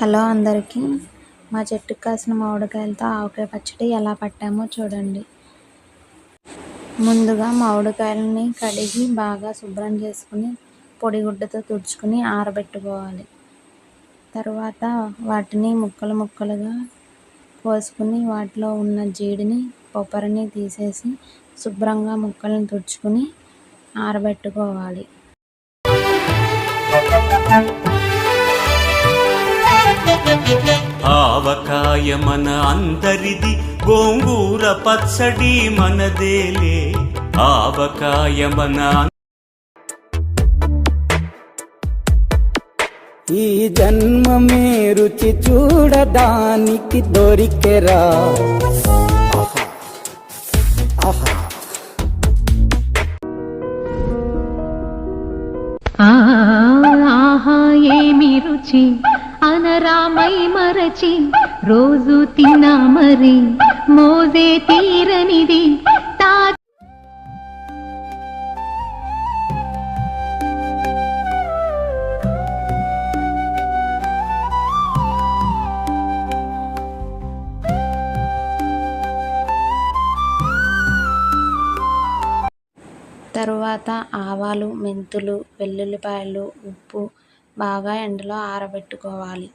Hello అందరికీ. మా చెట్టుకు కాసిన మామిడికాయలతో ఆవకాయ పచ్చడి ఎలా పట్టామో చూడండి. ముందుగా మామిడికాయలని కడిగి బాగా శుభ్రం చేసుకుని పొడిగుడ్డతో తుడుచుకుని ఆరబెట్టుకోవాలి. తర్వాత వాటిని ముక్కలు ముక్కలుగా కోసుకుని వాటిలో ఉన్న జీడిని కొబ్బరిని తీసేసి శుభ్రంగా ముక్కలను తుడుచుకుని ఆరబెట్టుకోవాలి. ఆవకాయ మన అందరిది గోంగూర పచ్చడి మనదేలే ఆవకాయ మన ఈ జన్మమే రుచి చూడడానికి దొరికెరా. ఆహా. ఆహా. ఆ, ఆహా ఏమి రుచి? అనరామై మరచి రోజు తిన్నా మరి మోజే తీరనిది. తరువాత ఆవాలు మెంతులు వెల్లుల్లిపాయలు ఉప్పు బాగా ఎండలో ఆరబెట్టుకోవాలి.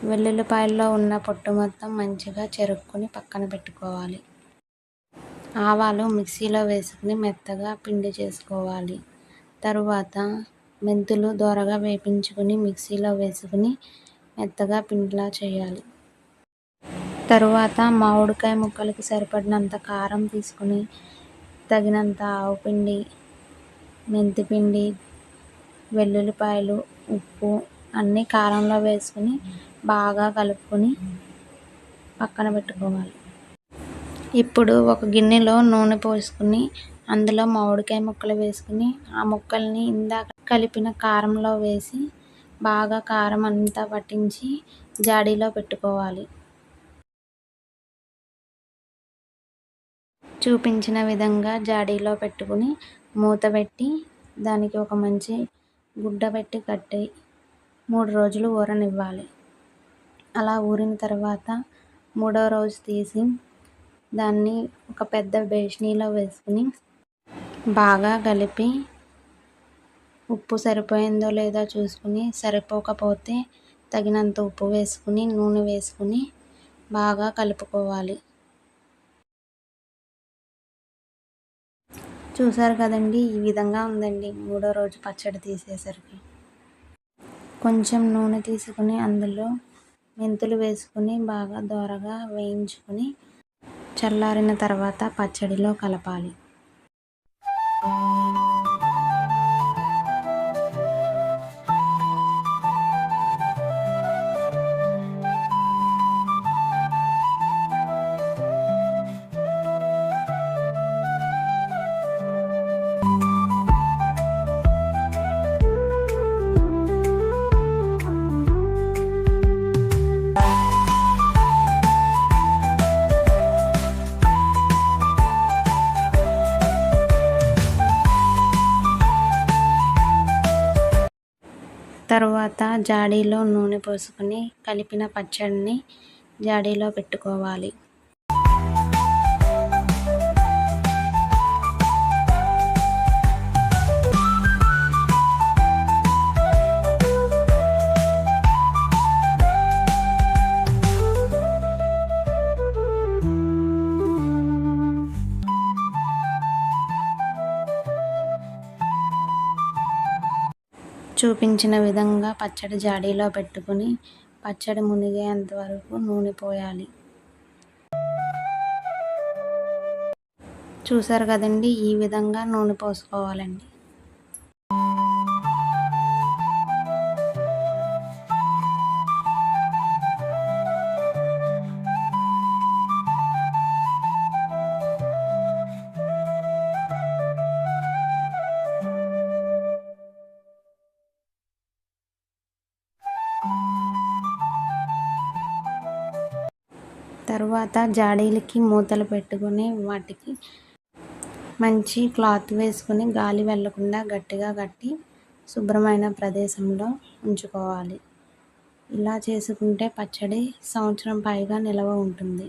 వెల్లుల్లిపాయల్లో ఉన్న పొట్టు మొత్తం మంచిగా చెరుక్కుని పక్కన పెట్టుకోవాలి. ఆవాలు మిక్సీలో వేసుకుని మెత్తగా పిండి చేసుకోవాలి. తరువాత మెంతులు దోరగా వేపించుకుని మిక్సీలో వేసుకుని మెత్తగా పిండిలా చేయాలి. తరువాత మామిడికాయ ముక్కలకి సరిపడినంత కారం తీసుకుని తగినంత ఆవు పిండి మెంతిపిండి వెల్లుల్లిపాయలు ఉప్పు అన్నీ కారంలో వేసుకుని బాగా కలుపుకొని పక్కన పెట్టుకోవాలి. ఇప్పుడు ఒక గిన్నెలో నూనె పోసుకుని అందులో మామిడికాయ ముక్కలు వేసుకుని ఆ ముక్కల్ని ఇందాక కలిపిన కారంలో వేసి బాగా కారం అంతా పట్టించి జాడీలో పెట్టుకోవాలి. చూపించిన విధంగా జాడీలో పెట్టుకుని మూత పెట్టి దానికి ఒక మంచి గుడ్డ పెట్టి కట్టి మూడు రోజులు ఊరనివ్వాలి. అలా ఊరిన తర్వాత మూడో రోజు తీసి దాన్ని ఒక పెద్ద బేషనీలో వేసుకుని బాగా కలిపి ఉప్పు సరిపోయిందో లేదో చూసుకుని సరిపోకపోతే తగినంత ఉప్పు వేసుకుని నూనె వేసుకుని బాగా కలుపుకోవాలి. చూసారు కదండి ఈ విధంగా ఉందండి మూడో రోజు పచ్చడి తీసేసరికి. కొంచెం నూనె తీసుకుని అందులో మెంతులు వేసుకుని బాగా దోరగా వేయించుకుని చల్లారిన తర్వాత పచ్చడిలో కలపాలి. తర్వాత జాడీలో నూనె పోసుకుని కలిపిన పచ్చడిని జాడీలో పెట్టుకోవాలి. చూపించిన విధంగా పచ్చడి జాడీలో పెట్టుకుని పచ్చడి మునిగేంత వరకు నూనె పోయాలి. చూసారు కదండి ఈ విధంగా నూనె పోసుకోవాలండి. తర్వాత జాడీలకి మూతలు పెట్టుకొని వాటికి మంచి క్లాత్ వేసుకుని గాలి వెళ్ళకుండా గట్టిగా కట్టి శుభ్రమైన ప్రదేశంలో ఉంచుకోవాలి. ఇలా చేసుకుంటే పచ్చడి సంవత్సరం పైగా నిలవ ఉంటుంది.